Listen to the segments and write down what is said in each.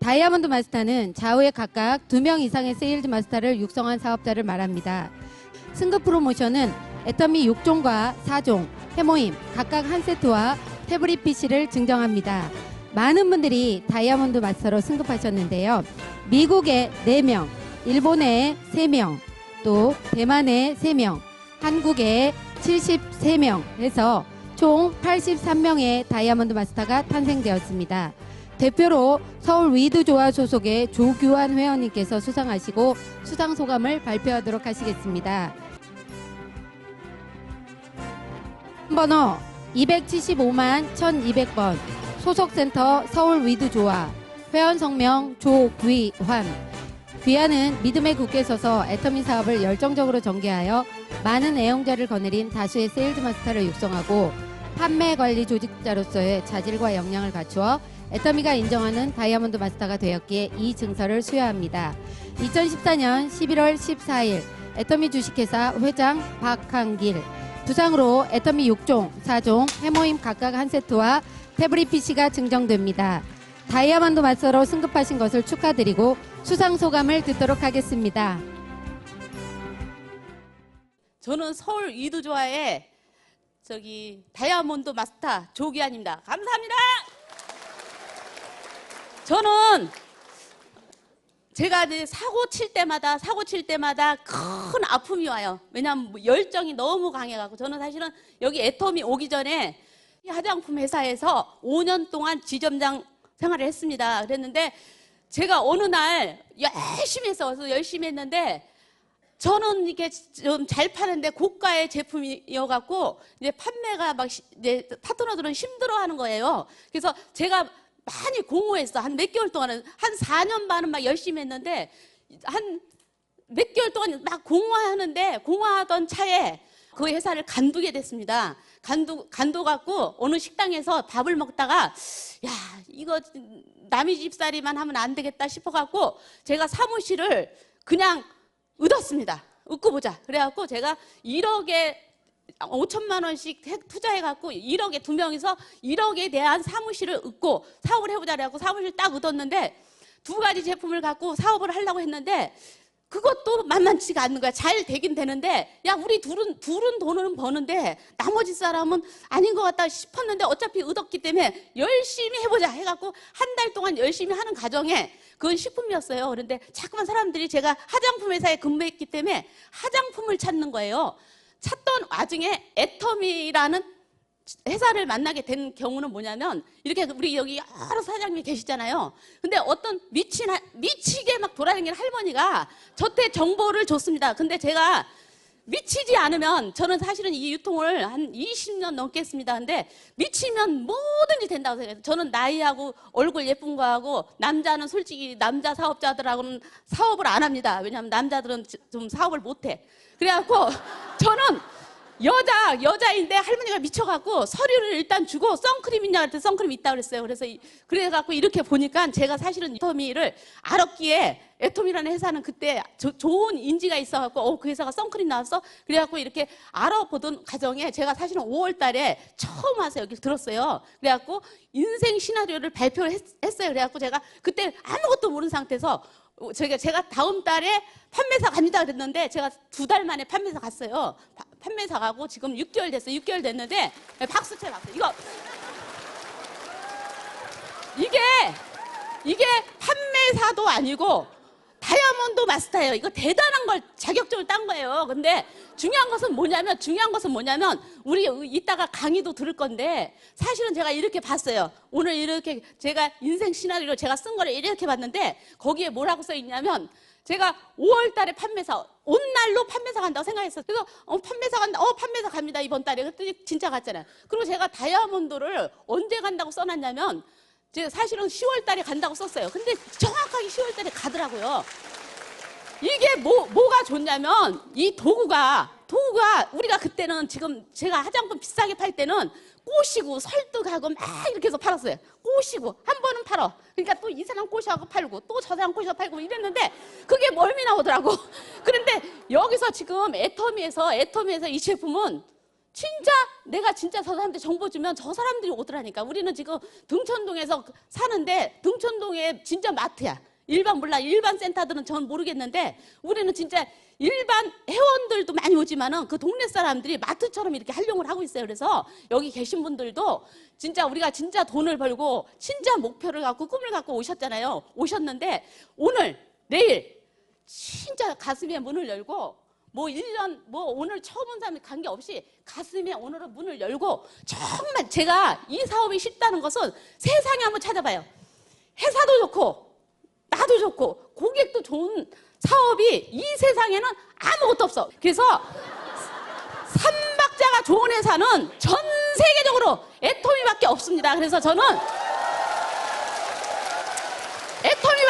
다이아몬드 마스터는 좌우에 각각 두 명 이상의 세일즈 마스터를 육성한 사업자를 말합니다. 승급 프로모션은 애터미 6종과 4종, 해모임 각각 한 세트와 태블릿 PC를 증정합니다. 많은 분들이 다이아몬드 마스터로 승급하셨는데요. 미국에 4명, 일본에 3명, 또 대만에 3명, 한국에 73명 해서 총 83명의 다이아몬드 마스터가 탄생되었습니다. 대표로 서울 위드조화 소속의 조규환 회원님께서 수상하시고 수상 소감을 발표하도록 하시겠습니다. 번호 275만 1200번 소속센터 서울 위드조화 회원 성명 조귀환 귀환은 믿음의 굳게 서서 애터미 사업을 열정적으로 전개하여 많은 애용자를 거느린 다수의 세일즈 마스터를 육성하고 판매 관리 조직자로서의 자질과 역량을 갖추어 애터미가 인정하는 다이아몬드 마스터가 되었기에 이 증서를 수여합니다. 2014년 11월 14일 애터미 주식회사 회장 박한길 부상으로 애터미 6종, 4종, 해모임 각각 한 세트와 태블릿 PC가 증정됩니다. 다이아몬드 마스터로 승급하신 것을 축하드리고 수상 소감을 듣도록 하겠습니다. 저는 서울 이두조화의 저기 다이아몬드 마스터 조기환입니다. 감사합니다. 저는 제가 사고 칠 때마다 사고 칠 때마다 큰 아픔이 와요. 왜냐하면 뭐 열정이 너무 강해갖고 저는 사실은 여기 애터미 오기 전에 이 화장품 회사에서 5년 동안 지점장 생활을 했습니다. 그랬는데 제가 어느 날 열심히 해서 열심히 했는데 저는 이게 좀 잘 파는데 고가의 제품이어갖고 이제 판매가 막 시- 이제 파트너들은 힘들어하는 거예요. 그래서 제가 많이 공모했어. 한 몇 개월 동안은 한 4년 반은 막 열심히 했는데 한 몇 개월 동안 막 공모하는데 공모하던 차에 그 회사를 간두게 됐습니다. 간두 간두 갖고 어느 식당에서 밥을 먹다가 야 이거 남의 집살이만 하면 안 되겠다 싶어 갖고 제가 사무실을 그냥 얻었습니다. 얻고 보자. 그래갖고 제가 1억에 5천만 원씩 해- 투자해갖고 1억에 두 명이서 1억에 대한 사무실을 얻고 사업을 해보자 그래갖고 사무실 딱 얻었는데 두 가지 제품을 갖고 사업을 하려고 했는데 그것도 만만치가 않는 거야. 잘 되긴 되는데, 야, 우리 둘은, 둘은 돈은 버는데, 나머지 사람은 아닌 것 같다 싶었는데, 어차피 얻었기 때문에 열심히 해보자 해갖고, 한 달 동안 열심히 하는 과정에, 그건 식품이었어요. 그런데 자꾸만 사람들이 제가 화장품 회사에 근무했기 때문에 화장품을 찾는 거예요. 찾던 와중에 애터미라는 회사를 만나게 된 경우는 뭐냐면 이렇게 우리 여기 여러 사장님이 계시잖아요. 근데 어떤 미친 하- 미치게 막 돌아다니는 할머니가 저한테 정보를 줬습니다. 근데 제가 미치지 않으면 저는 사실은 이 유통을 한 20년 넘게 했습니다. 근데 미치면 뭐든지 된다고 생각해요. 저는 나이하고 얼굴 예쁜 거하고 남자는 솔직히 남자 사업자들하고는 사업을 안 합니다. 왜냐하면 남자들은 좀 사업을 못 해. 그래갖고 저는 여자 여자인데 할머니가 미쳐갖고 서류를 일단 주고 선크림 있냐 그랬더니 선크림 있다 그랬어요. 그래서 이- 그래갖고 이렇게 보니까 제가 사실은 애토미를 알았기에 애토미라는 회사는 그때 조- 좋은 인지가 있어갖고 어 그 회사가 선크림 나왔어. 그래갖고 이렇게 알아보던 과정에 제가 사실은 5월달에 처음 와서 여기 들었어요. 그래갖고 인생 시나리오를 발표를 했, 했어요. 그래갖고 제가 그때 아무것도 모르는 상태에서 어, 제가 제가 다음 달에 판매사 갑니다 그랬는데 제가 두 달 만에 판매사 갔어요. 파- 판매사 가고 지금 6개월 됐어요. 6개월 됐는데 네, 박수 쳐 박수. 이거 이게 이게 판매사도 아니고 다이아몬드 마스터예요. 이거 대단한 걸 자격증을 딴 거예요. 근데 중요한 것은 뭐냐면 중요한 것은 뭐냐면 우리 이따가 강의도 들을 건데 사실은 제가 이렇게 봤어요. 오늘 이렇게 제가 인생 시나리오 제가 쓴 거를 이렇게 봤는데 거기에 뭐라고 써 있냐면 제가 5월 달에 판매사 온 날로 판매사 간다고 생각했어요. 그래서 어 판매사 간다. 어 판매사 갑니다. 이번 달에. 그랬더니 진짜 갔잖아요. 그리고 제가 다이아몬드를 언제 간다고 써 놨냐면 제가 사실은 10월 달에 간다고 썼어요. 근데 정확하게 10월 달에 가더라고요. 이게 뭐, 뭐가 좋냐면 이 도구가 도구가 우리가 그때는 지금 제가 화장품 비싸게 팔 때는 꼬시고 설득하고 막 이렇게 해서 팔았어요. 꼬시고 한 번은 팔어. 그러니까 또 이 사람 꼬시하고 팔고 또 저 사람 꼬시하고 팔고 이랬는데 그게 멀미 나오더라고. 그런데 여기서 지금 애터미에서 애터미에서 이 제품은 진짜 내가 진짜 저 사람한테 정보 주면 저 사람들이 오더라니까. 우리는 지금 등촌동에서 사는데 등촌동에 진짜 마트야. 일반 몰라 일반 센터들은 전 모르겠는데 우리는 진짜 일반 회원들도 많이 오지만은 그 동네 사람들이 마트처럼 이렇게 활용을 하고 있어요. 그래서 여기 계신 분들도 진짜 우리가 진짜 돈을 벌고 진짜 목표를 갖고 꿈을 갖고 오셨잖아요. 오셨는데 오늘 내일 진짜 가슴에 문을 열고 뭐 1년 뭐 오늘 처음 온 사람이 관계없이 가슴에 오늘은 문을 열고 정말 제가 이 사업이 쉽다는 것은 세상에 한번 찾아봐요. 회사도 좋고 나도 좋고 고객도 좋은 사업이 이 세상에는 아무것도 없어. 그래서 삼박자가 좋은 회사는 전 세계적으로 애터미밖에 없습니다. 그래서 저는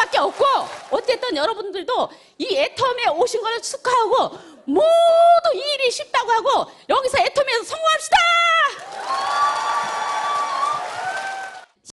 애터미밖에 없고 어쨌든 여러분들도 이 애터미에 오신 걸 축하하고 모두 이 일이 쉽다고 하고 여기서 애터미에서 성공합시다.